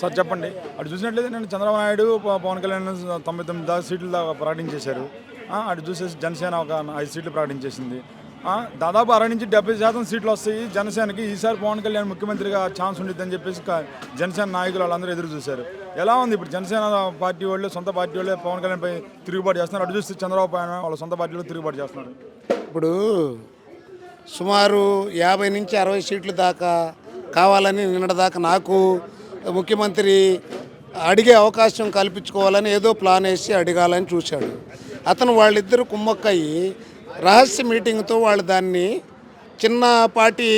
Sir చెప్పండి. అటు చూసినట్లయితే నేను చంద్రబాబు నాయుడు పవన్ కళ్యాణ్ తొంభై తొమ్మిది దాకా సీట్లు దాకా ప్రకటించేశారు. అటు చూసేసి జనసేన ఒక ఐదు సీట్లు ప్రకటించేసింది. దాదాపు అరవై నుంచి డెబ్బై శాతం సీట్లు వస్తాయి. జనసేనకి ఈసారి పవన్ కళ్యాణ్ ముఖ్యమంత్రిగా ఛాన్స్ ఉండిద్దని చెప్పేసి జనసేన నాయకులు వాళ్ళందరూ ఎదురు చూశారు. ఎలా ఉంది ఇప్పుడు జనసేన పార్టీ వాళ్ళు సొంత పార్టీ వాళ్ళే పవన్ కళ్యాణ్ పై తిరుగుబాటు చేస్తున్నారు? అటు చూస్తే చంద్రబాబు పైన వాళ్ళ సొంత పార్టీలో తిరుగుబాటు చేస్తున్నారు. ఇప్పుడు సుమారు యాభై నుంచి అరవై సీట్లు దాకా కావాలని నిన్నటిదాకా నాకు ముఖ్యమంత్రి అడిగే అవకాశం కల్పించుకోవాలని ఏదో ప్లాన్ వేసి అడగాలని చూశాడు. అతను వాళ్ళిద్దరు కుమ్మక్కయ్యి రహస్య మీటింగ్తో వాళ్ళు దాన్ని చిన్నపాటి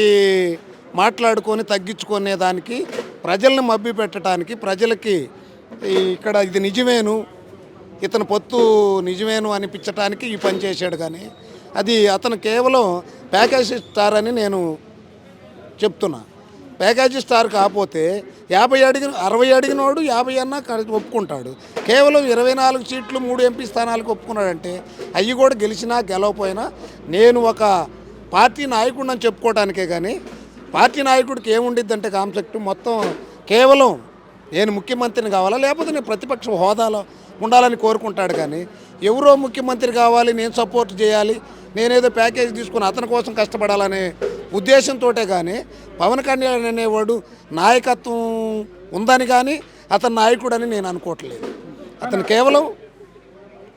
మాట్లాడుకొని తగ్గించుకునే దానికి ప్రజల్ని మబ్బి పెట్టడానికి ప్రజలకి ఇక్కడ ఇది నిజమేను ఇతను పొత్తు నిజమేను అనిపించటానికి ఈ పని చేశాడు కానీ అది అతను కేవలం ప్యాకేజ్ ఇస్తారని నేను చెప్తున్నా. ప్యాకేజీ స్టార్ కాకపోతే యాభై అడిగిన అరవై అడిగినోడు యాభై అన్నా ఒప్పుకుంటాడు. కేవలం ఇరవై నాలుగు సీట్లు మూడు ఎంపీ స్థానాలకు ఒప్పుకున్నాడంటే అవి కూడా గెలిచినా గెలవపోయినా నేను ఒక పార్టీ నాయకుడిని చెప్పుకోవడానికే కానీ పార్టీ నాయకుడికి ఏముండిద్దంటే కాన్సెప్ట్ మొత్తం కేవలం నేను ముఖ్యమంత్రిని కావాలా లేకపోతే నేను ప్రతిపక్ష హోదాలో ఉండాలని కోరుకుంటాడు కానీ ఎవరో ముఖ్యమంత్రి కావాలి నేను సపోర్ట్ చేయాలి నేనేదో ప్యాకేజ్ తీసుకుని అతని కోసం కష్టపడాలనే ఉద్దేశంతో కానీ పవన్ కళ్యాణ్ అనేవాడు నాయకత్వం ఉందని కానీ అతను నాయకుడని నేను అనుకోవట్లేదు. అతను కేవలం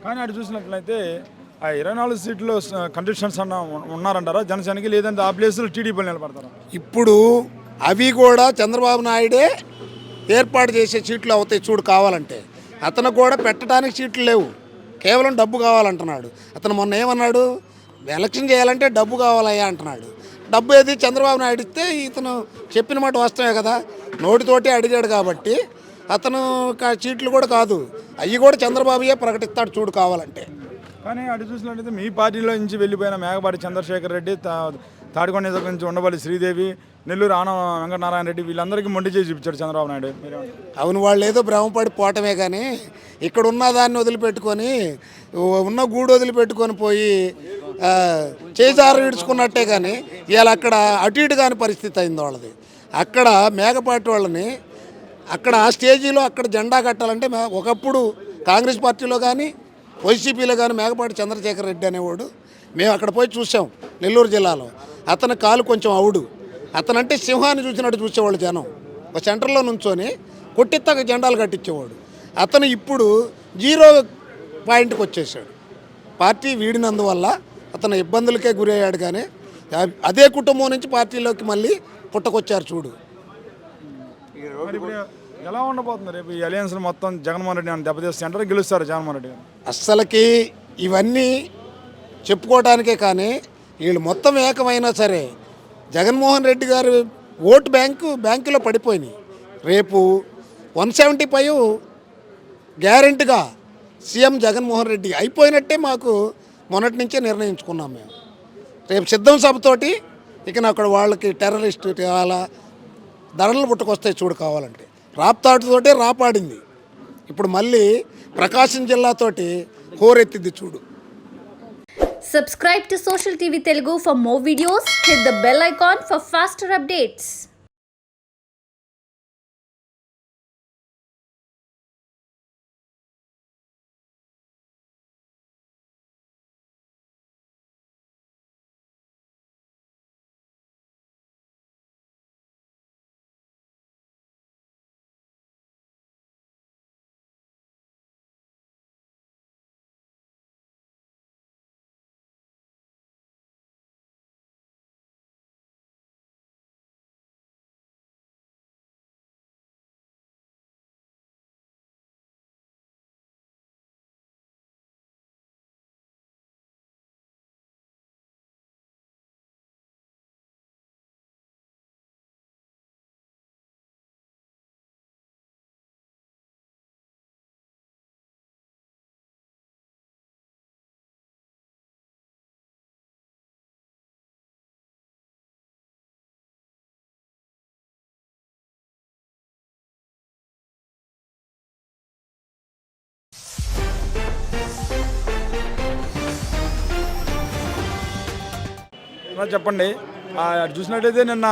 కానీ అటు చూసినట్లయితే ఆ ఇరవై నాలుగు సీట్లు కంటెస్టెంట్స్ అన్న ఉన్నారంటారా? జనసేనకి లేదంటే ఆ ప్లేస్లో టీడీపీలు నిలబడతారా? ఇప్పుడు అవి కూడా చంద్రబాబు నాయుడే ఏర్పాటు చేసే సీట్లు అవుతాయి చూడు కావాలంటే. అతను కూడా పెట్టడానికి సీట్లు లేవు. కేవలం డబ్బు కావాలంటున్నాడు. అతను మొన్న ఏమన్నాడు? ఎలక్షన్ చేయాలంటే డబ్బు కావాలయ్యా అంటున్నాడు. డబ్బు ఏది చంద్రబాబు నాయుడు ఇస్తే ఇతను చెప్పిన మాట వాస్తవే కదా. నోటితోటి అడిగాడు కాబట్టి అతను సీట్లు కూడా కాదు. అవి కూడా చంద్రబాబుయే ప్రకటిస్తాడు చూడు కావాలంటే. కానీ అటు చూసినట్లయితే మీ పార్టీలో నుంచి వెళ్ళిపోయిన మేకపాటి చంద్రశేఖర్ రెడ్డి తా- తాడికొండ నుంచి ఉండవల్లి శ్రీదేవి నెల్లూరు ఆన వెంకటనారాయణ రెడ్డి వీళ్ళందరికీ మొండి చేసి చూపించాడు చంద్రబాబు నాయుడు? అవును వాళ్ళు ఏదో భ్రమపడి పోవటమే కానీ ఇక్కడ ఉన్న దాన్ని వదిలిపెట్టుకొని ఉన్న గూడు వదిలిపెట్టుకొని పోయి చేజారు విడుచుకున్నట్టే కానీ ఇవాళ అక్కడ అటు ఇటు కాని పరిస్థితి అయింది వాళ్ళది. అక్కడ మేకపాటి వాళ్ళని అక్కడ ఆ స్టేజీలో అక్కడ జెండా కట్టాలంటే మే- ఒకప్పుడు కాంగ్రెస్ పార్టీలో కానీ వైసీపీలో కానీ మేకపాటి చంద్రశేఖర్ రెడ్డి అనేవాడు మేము అక్కడ పోయి చూసాం నెల్లూరు జిల్లాలో. అతని కాలు కొంచెం అవుడు. అతనంటే సింహాన్ని చూసినట్టు చూసేవాళ్ళు జనం. ఒక సెంటర్లో నుంచొని కొట్టిత్తాక జెండాలు కట్టించేవాడు. అతను ఇప్పుడు జీరో పాయింట్కి వచ్చేసాడు. పార్టీ వీడినందువల్ల అతను ఇబ్బందులకే గురయ్యాడు కానీ అదే కుటుంబం నుంచి పార్టీలోకి మళ్ళీ పుట్టకొచ్చారు చూడు. ఎలా ఉండబోతుంది రేపు ఈ అలయన్స్ మొత్తం జగన్మోహన్ రెడ్డి అని దెబ్బతీస్తే సెంటర్ గెలుస్తారు జగన్మోహన్ రెడ్డి గారు? అస్సలకి ఇవన్నీ చెప్పుకోవడానికే కానీ వీళ్ళు మొత్తం ఏకమైనా సరే జగన్మోహన్ రెడ్డి గారు ఓటు బ్యాంకు బ్యాంకులో పడిపోయినాయి. రేపు వన్ సెవెంటీ ఫైవ్ గ్యారెంటీగా సీఎం జగన్మోహన్ రెడ్డి అయిపోయినట్టే మాకు మొన్నటి నుంచే నిర్ణయించుకున్నాం మేము. రేపు సిద్ధం సభతోటి ఇక అక్కడ వాళ్ళకి టెర్రరిస్ట్ అలా ధరలు పుట్టుకొస్తాయి చూడు కావాలంటే. రాప్తాటుతోటే రాపాడింది. ఇప్పుడు మళ్ళీ ప్రకాశం జిల్లాతోటి హోరెత్తింది చూడు. Subscribe to social TV Telugu for more videos hit the bell icon for faster updates చెప్పండి. చూసినట్లయితే అటు నిన్న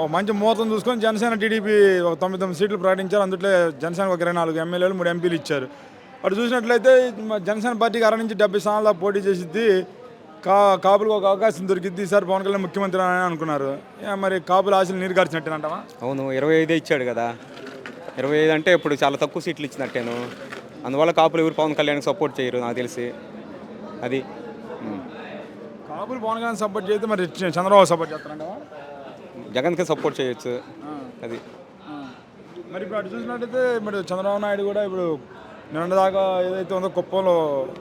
ఒక మంచి ముహూర్తం చూసుకొని జనసేన టీడీపీ ఒక తొమ్మిది తొమ్మిది సీట్లు ప్రకటించారు. అందులో జనసేనకు ఒక ఇరవై నాలుగు ఎమ్మెల్యేలు మూడు ఎంపీలు ఇచ్చారు. అటు చూసినట్లయితే జనసేన పార్టీకి అర నుంచి డెబ్బై స్థానాల్లో పోటీ చేసిద్ది. కా కాపులకు ఒక అవకాశం దొరికిద్ది ఈసారి పవన్ కళ్యాణ్ ముఖ్యమంత్రి అని అనుకున్నారు. మరి కాపుల ఆశలు నీరు అంటావా అవును ఇరవై ఐదే ఇచ్చాడు కదా. ఇరవై ఐదు అంటే ఇప్పుడు చాలా తక్కువ సీట్లు ఇచ్చినట్టేను. అందువల్ల కాపులు ఎవరు పవన్ కళ్యాణ్కి సపోర్ట్ చేయరు నాకు తెలిసి. అది కాపులు పవన్ కళ్యాణ్ సపోర్ట్ చేస్తే మరి చంద్రబాబు సపోర్ట్ చేస్తారంటావా? జగన్కి సపోర్ట్ చేయొచ్చు. అది. మరి ఇప్పుడు అటు చూసినట్టయితే మరి చంద్రబాబు నాయుడు కూడా ఇప్పుడు నిన్న దాకా ఏదైతే ఉందో కుప్పంలో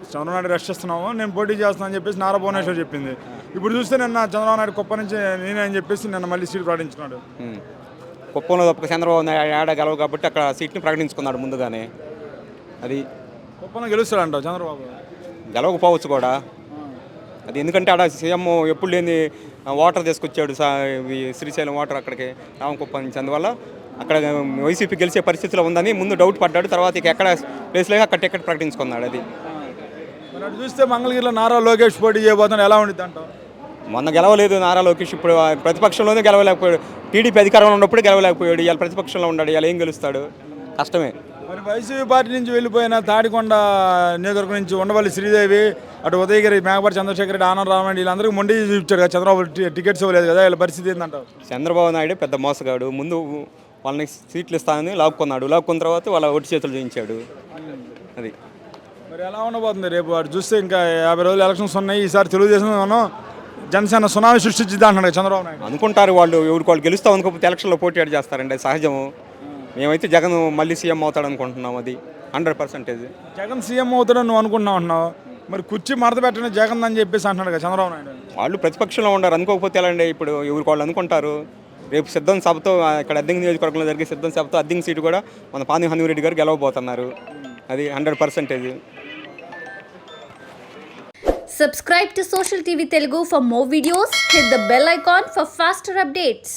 చంద్రబాబు నాయుడు రెస్ట్ చేస్తున్నామో నేను పోటీ చేస్తున్నాను అని చెప్పేసి నారా భువనేశ్వర్ చెప్పింది. ఇప్పుడు చూస్తే నిన్న చంద్రబాబు నాయుడు కుప్ప నుంచి నేనే అని చెప్పేసి నిన్న మళ్ళీ సీట్ ప్రకటించున్నాడు ఉమ్. కుప్పంలో చంద్రబాబు నాయుడు ఆడ గెలవు కాబట్టి అక్కడ సీట్ని ప్రకటించుకున్నాడు ముందుగానే. అది. కుప్పంలో గెలుస్తాడంట చంద్రబాబు. గెలవకపోవచ్చు కూడా. అది ఎందుకంటే ఆడ సీఎం ఎప్పుడు లేని వాటర్ తీసుకొచ్చాడు సా శ్రీశైలం వాటర్ అక్కడికి రామకుప్పం నుంచి. అందువల్ల అక్కడ వైసీపీ గెలిచే పరిస్థితిలో ఉందని ముందు డౌట్ పడ్డాడు తర్వాత ఇక ఎక్కడ ప్లేస్ లేక అక్కడ టికెట్ ప్రకటించుకున్నాడు అది. అటు చూస్తే మంగళగిరిలో నారా లోకేష్ పోటీ చేయబోతున్నా ఎలా ఉండిద్ది మొన్న గెలవలేదు నారా లోకేష్ ఇప్పుడు ప్రతిపక్షంలోనే గెలవలేకపోయాడు. టీడీపీ అధికారంలో ఉన్నప్పుడు గెలవలేకపోయాడు ఇవాళ ప్రతిపక్షంలో ఉన్నాడు ఇవాళ ఏం గెలుస్తాడు? కష్టమే. మరి వైసీపీ పార్టీ నుంచి వెళ్ళిపోయిన తాడికొండ నియోజకవర్గం నుంచి ఉండవల్లి శ్రీదేవి అటు ఉదయగిరి మేకపాటి చంద్రశేఖర్ రెడ్డి ఆనంద రామరెడ్డి వీళ్ళందరికీ మొండి చూపించాడు కదా చంద్రబాబు టికెట్స్ ఇవ్వలేదు కదా వీళ్ళ పరిస్థితి ఏంటంటావు చంద్రబాబు నాయుడు పెద్ద మోసగాడు. ముందు వాళ్ళని సీట్లు ఇస్తానని లాక్కున్నాడు. లాక్కున్న తర్వాత వాళ్ళ ఒట్టి చేతులు చేయించాడు అది. మరి ఎలా ఉండబోతుంది రేపు అటు చూస్తే ఇంకా యాభై రోజులు ఎలక్షన్స్ ఉన్నాయి. ఈసారి తెలుగుదేశం మనం జనసేన సునామీ సృష్టించిద్ది అంటున్నాడు చంద్రబాబు నాయుడు. అనుకుంటారు వాళ్ళు ఎవరికి వాళ్ళు గెలుస్తాం అనుకోకపోతే ఎలక్షన్లో పోటీ ఆడి చేస్తారండి సహజము. మేమైతే జగన్ మళ్ళీ సీఎం అవుతాడు అనుకుంటున్నాం అది హండ్రెడ్ పర్సెంటేజ్. జగన్ సీఎం అవుతాడని నువ్వు అనుకుంటున్నావు అంటున్నావు. మరి కుర్చీ మడత పెట్టిన జగన్ అని చెప్పేసి అంటున్నాడు కదా చంద్రబాబు నాయుడు. వాళ్ళు ప్రతిపక్షంలో ఉండరు అనుకోకపోతే ఎలా అండి ఇప్పుడు ఎవరికి వాళ్ళు అనుకుంటారు? రేపు సిద్ధం సభతో ఇక్కడ అద్దెంకి నియోజకవర్గంలో జరిగే సిద్ధం సభతో అద్దెంకి సీటు కూడా మన పాని హనురెడ్డి గారు గెలవబోతున్నారు. అది hundred percentage. Subscribe to Social TV Telugu for more videos. Hit the bell icon for faster updates.